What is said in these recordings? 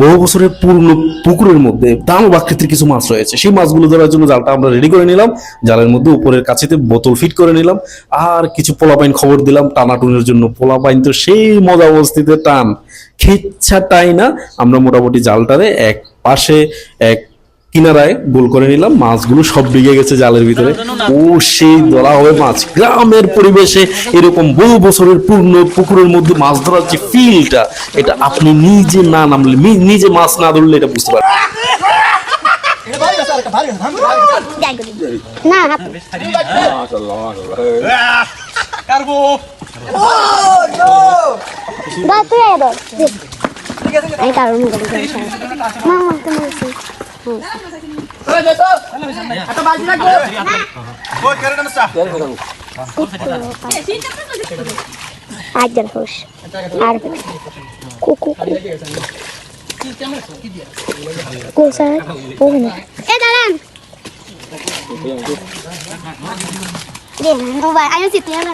বহু বছরের পূর্ণ পুকুরের মধ্যে দানব আকৃতির কিছু মাছ রয়েছে। সেই মাছগুলো ধরার জন্য জালটা আমরা রেডি করে নিলাম। জালের মধ্যে উপরের কাছেতে বোতল ফিট করে নিলাম। আর কিছু পোলাপাইন খবর দিলাম। টানাটুনের জন্য পোলাপাইন তো সেই মজা অবস্থিতে টান। খিচ্ছাটাই না। আমরা মোটামুটি জালটারে এক পাশে, এক কিনারায় গোল করে নিলাম মাছগুলো সব ডিগে গেছে জালের ভিতরে ও সেই ধরা হবে মাছ গ্রামের পরিবেশে এরকম বহু বছরের পূর্ণ পুকুরের মধ্যে মাছ ধরার যে ফিলটা এটা আপনি নিজে না নামলে নিজে মাছ না ধরলে এটা বুঝতে পারবেন না হাত বা তুই আয় বল আমি কারণ করি মা মা তুমি বলছি আজ জন হোস আর কুকু কোথায় ওখানে এ দাঁড়ান দুবার আমি সিটি না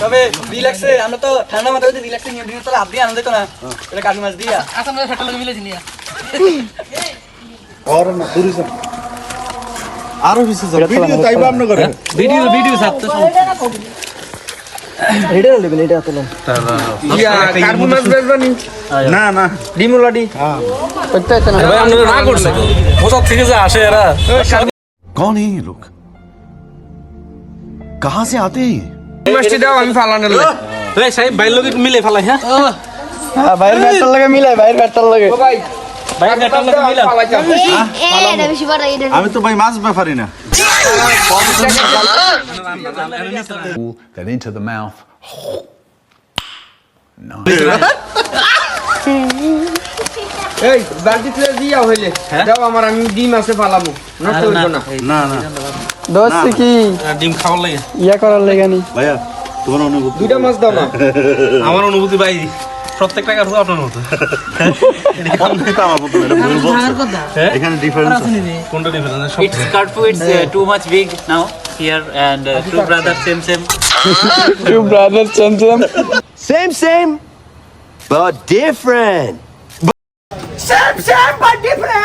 তবে রিল্যাক্সে আমরা তো ঠান্ডা মাথায় যদি রিল্যাক্সে নিয়ে তাহলে আপনি আনন্দ তো না। এটা কাকি মাছ দিয়া। আসাম না ফেটল মিলে জিনিয়া আরও কিছু ভিডিও চাইব আপনার করে ভিডিও ভিডিও সাথে তো এটা নেবেন এটা তো কার্বন মাছ বেচবানি না? না ডিমুলাডি कौन है ये लोग कहां से आते हैं ये? মাছটি দাও আমি ফালানে লই এই সাহেব বাইর লোকে মিলে ফেলাই হ্যাঁ হ্যাঁ বাইরের ব্যাটটার লাগে মিলাই বাইরের ব্যাটটার লাগে ভাই বাইর নেটার লোকে মিলা এ এটা বেশি বড় এটা আমি তো ভাই মাছ ব্যাপারি না Then into the mouth. No. এই বালতিতে দিয়া হইলে দাও আমার আমি ডিম আছে ফালাবো নষ্ট হইব না না। না দোষ কি? ডিম খাওয়ার লাগে। ইয়া করার লাগে নি। ভাইয়া তোমার অনুভূতি দুইটা মাছ দাও না আমার অনুভূতি ভাই প্রত্যেকটা কাজ আপনার মতো। বলছে। এখানে ডিফারেন্স কোনটা difference it's uh, too much big now here, and uh, two brothers, same same. Two brother champion Same, same, but different. Serve, serve, pode de pra